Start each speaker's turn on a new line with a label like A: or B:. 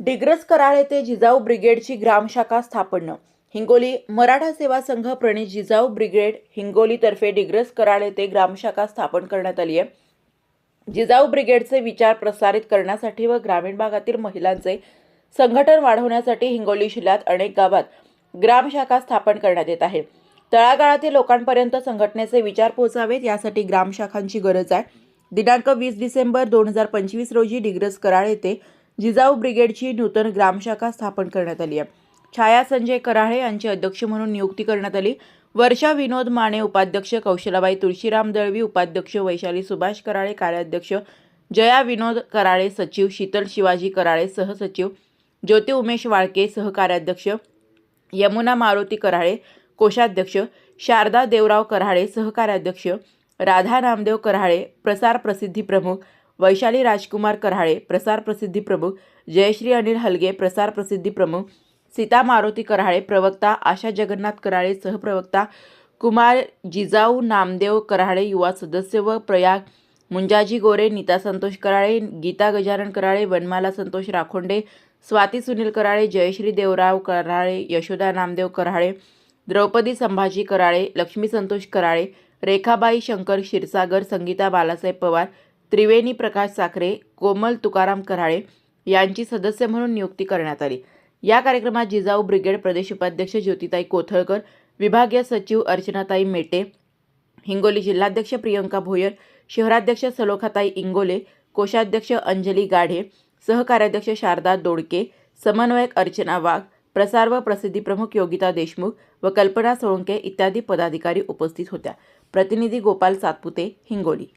A: डिग्रस कराळ येथे जिजाऊ ब्रिगेडची ग्रामशाखा स्थापन. हिंगोली मराठा सेवा संघ प्रणित जिजाऊ ब्रिगेड हिंगोलीतर्फे डिग्रस कराळ येथे ग्रामशाखा स्थापन करण्यात आली आहे. जिजाऊ ब्रिगेडचे विचार प्रसारित करण्यासाठी व ग्रामीण भागातील महिलांचे संघटन वाढवण्यासाठी हिंगोली जिल्ह्यात अनेक गावात ग्रामशाखा स्थापन करण्यात येत आहे. तळागाळातील लोकांपर्यंत संघटनेचे विचार पोहोचावेत यासाठी ग्रामशाखांची गरज आहे. दिनांक वीस डिसेंबर दोन हजार पंचवीस रोजी डिग्रस कराळ येथे जिजाऊ ब्रिगेडची नूतन ग्रामशाखा स्थापन करण्यात आली आहे. छाया संजय कराळे यांची अध्यक्ष म्हणून नियुक्ती करण्यात आली. वर्षा विनोद माने उपाध्यक्ष कौशलाबाई तुळशीराम दळवी उपाध्यक्ष वैशाली सुभाष कराळे कार्याध्यक्ष जया विनोद कराळे सचिव शीतल शिवाजी कराळे सहसचिव ज्योती उमेश वाळके सहकार्याध्यक्ष यमुना मारुती कराळे कोषाध्यक्ष शारदा देवराव कराळे सहकार्याध्यक्ष राधा नामदेव कराळे प्रसार प्रसिद्धी प्रमुख वैशाली राजकुमार कराळे प्रसार प्रसिद्धी प्रमुख जयश्री अनिल हलगे प्रसार प्रसिद्धी प्रमुख सीता मारुती कराळे प्रवक्ता आशा जगन्नाथ कराळे सहप्रवक्ता कुमार जिजाऊ नामदेव कराळे युवा सदस्य व प्रयाग मुंजाजी गोरे नीता संतोष कराळे गीता गजानन कराळे वनमाला संतोष राखोंडे स्वाती सुनील कराळे जयश्री देवराव कराळे यशोदा नामदेव कराळे द्रौपदी संभाजी कराळे लक्ष्मी संतोष कराळे रेखाबाई शंकर क्षीरसागर संगीता बालासाहेब पवार त्रिवेणी प्रकाश साखरे कोमल तुकाराम कराळे यांची सदस्य म्हणून नियुक्ती करण्यात आली. या कार्यक्रमात जिजाऊ ब्रिगेड प्रदेश उपाध्यक्ष ज्योतिताई कोथळकर विभागीय सचिव अर्चनाताई मेटे हिंगोली जिल्हाध्यक्ष प्रियंका भोयर शहराध्यक्ष सलोखाताई इंगोले कोषाध्यक्ष अंजली गाढे सहकार्याध्यक्ष शारदा दोडके समन्वयक अर्चना वाघ प्रसार व प्रसिद्धी प्रमुख योगिता देशमुख व कल्पना सोळंके इत्यादी पदाधिकारी उपस्थित होत्या. प्रतिनिधी गोपाल सातपुते हिंगोली.